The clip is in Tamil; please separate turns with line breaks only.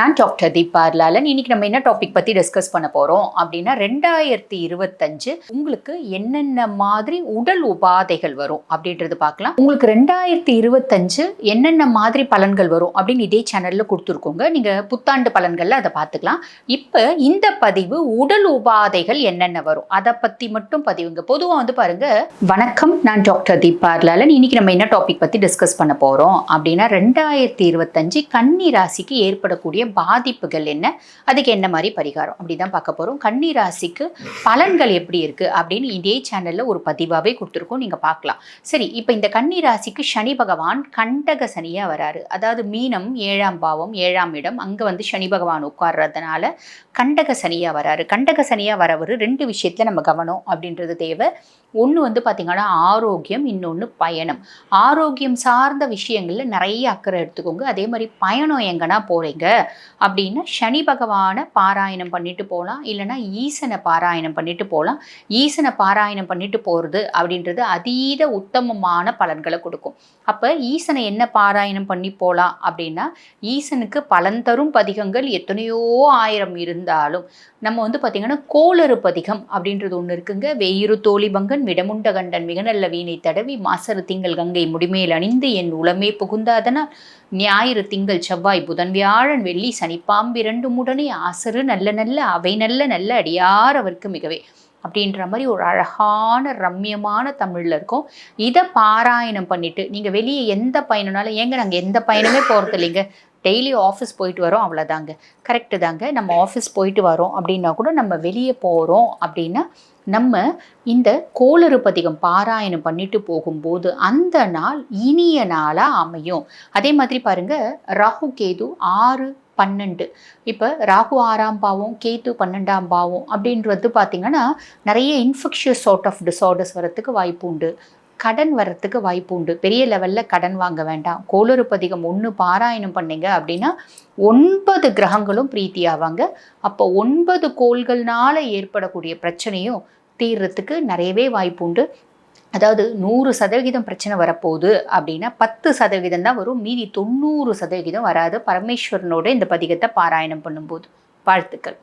நான் டாக்டர் தீபா லாலன் இன்னைக்கு நம்ம என்ன டாபிக் பற்றி டிஸ்கஸ் பண்ண போகிறோம் அப்படின்னா ரெண்டாயிரத்தி இருபத்தஞ்சு உங்களுக்கு என்னென்ன மாதிரி உடல் உபாதைகள் வரும் அப்படின்றது பார்க்கலாம். உங்களுக்கு ரெண்டாயிரத்தி இருபத்தஞ்சு என்னென்ன மாதிரி பலன்கள் வரும் அப்படின்னு இதே சேனலில் கொடுத்துருக்கோங்க. நீங்கள் புத்தாண்டு பலன்களில் அதை பார்த்துக்கலாம். இப்போ இந்த பதிவு உடல் உபாதைகள் என்னென்ன வரும்? அதை பற்றி மட்டும் பதிவுங்க. பொதுவாக வந்து பாருங்க வணக்கம் நான் டாக்டர் தீபா லாலன் இன்னைக்கு நம்ம என்ன டாபிக் பற்றி டிஸ்கஸ் பண்ண போகிறோம் அப்படின்னா ரெண்டாயிரத்தி இருபத்தஞ்சு கன்னி ராசிக்கு ஏற்படக்கூடிய பாதிப்புகள் என்ன? அதுக்கு என்ன மாதிரி பரிகாரம்? அப்படி தான் பார்க்க போகிறோம் கன்னி ராசிக்கு பலன்கள் எப்படி இருக்குது அப்படின்னு இதே சேனலில் ஒரு பதிவாகவே கொடுத்துருக்கோம். நீங்கள் பார்க்கலாம். சரி இப்போ இந்த கன்னி ராசிக்கு சனி பகவான் கண்டக சனியாக வராரு. அதாவது மீனம் ஏழாம் பாவம் ஏழாம் இடம். அங்கே வந்து சனி பகவான் உட்கார்றதுனால கண்டக சனியாக வராரு. கண்டக சனியாக வரவர் ரெண்டு விஷயத்தில் நம்ம கவனம் அப்படின்றது தேவை. ஒன்று வந்து பார்த்திங்கன்னா ஆரோக்கியம் இன்னொன்று பயணம். ஆரோக்கியம் சார்ந்த விஷயங்களில் நிறைய அக்கறை எடுத்துக்கோங்க. அதே மாதிரி பயணம் எங்கன்னா போகிறீங்க அப்படின்னா சனி பகவானை பாராயணம் பண்ணிட்டு போகலாம் இல்லைன்னா ஈசனை பாராயணம் பண்ணிட்டு போகலாம் ஈசனை பாராயணம் பண்ணிட்டு போகிறது அப்படின்றது அதீத உத்தமமான பலன்களை கொடுக்கும். அப்போ ஈசனை என்ன பாராயணம் பண்ணி போகலாம் அப்படின்னா ஈசனுக்கு பலன் தரும் பதிகங்கள் எத்தனையோ ஆயிரம் இருந்தாலும் நம்ம வந்து பார்த்திங்கன்னா கோளறு பதிகம் அப்படின்றது ஒன்று இருக்குங்க. வெயிறு தோழிபங்கன் விடமுண்ட கண்டன் மிக நல்ல வீணை தடவி மாசரு திங்கள் கங்கை முடிமேல் அணிந்து என் உளமே புகுந்தாதனால் ஞாயிறு திங்கள் செவ்வாய் புதன் வியாழன் வெள்ளி சனிப்பாம்பிரண்டும் உடனே ஆசரு நல்ல நல்ல அவை நல்ல நல்ல அடியார் அவருக்கு மிகவே. அப்படின்ற மாதிரி ஒரு அழகான ரம்யமான தமிழில் இருக்கும். இதை பாராயணம் பண்ணிவிட்டு நீங்கள் வெளியே எந்த பயணம்னாலும் ஏங்க நாங்கள் எந்த பயணமே போகிறது இல்லைங்க. டெய்லி ஆஃபீஸ் போயிட்டு வரோம் அவ்வளோதாங்க. கரெக்டு தாங்க. நம்ம ஆஃபீஸ் போயிட்டு வரோம் அப்படின்னா கூட நம்ம வெளியே போகிறோம் அப்படின்னா நம்ம இந்த கோளறு பதிகம் பாராயணம் பண்ணிட்டு போகும்போது அந்த நாள் இனிய நாளாக அமையும். அதே மாதிரி பாருங்க ராகு கேது ஆறு பன்னெண்டு. இப்போ ராகு ஆறாம் பாவம் கேத்து பன்னெண்டாம் பாவம் அப்படின்றது பார்த்திங்கன்னா நிறைய இன்ஃபெக்ஷியஸ் சார்ட் ஆஃப் டிசார்டர்ஸ் வரத்துக்கு வாய்ப்பு உண்டு. கடன் வர்றதுக்கு வாய்ப்பு உண்டு. பெரிய லெவலில் கடன் வாங்க வேண்டாம். கோளறு பதிகம் ஒன்று பாராயணம் பண்ணீங்க அப்படின்னா ஒன்பது கிரகங்களும் பிரீத்தி ஆவாங்க. அப்போ ஒன்பது கோள்கள்னால ஏற்படக்கூடிய பிரச்சனையும் தீர்றதுக்கு நிறையவே வாய்ப்பு உண்டு. அதாவது நூறு சதவிகிதம் பிரச்சனை வரப்போகுது அப்படின்னா பத்து சதவிகிதம் தான் வரும். மீதி தொண்ணூறு சதவிகிதம் வராது. பரமேஸ்வரனோட இந்த பதிகத்தை பாராயணம் பண்ணும்போது. வாழ்த்துக்கள்.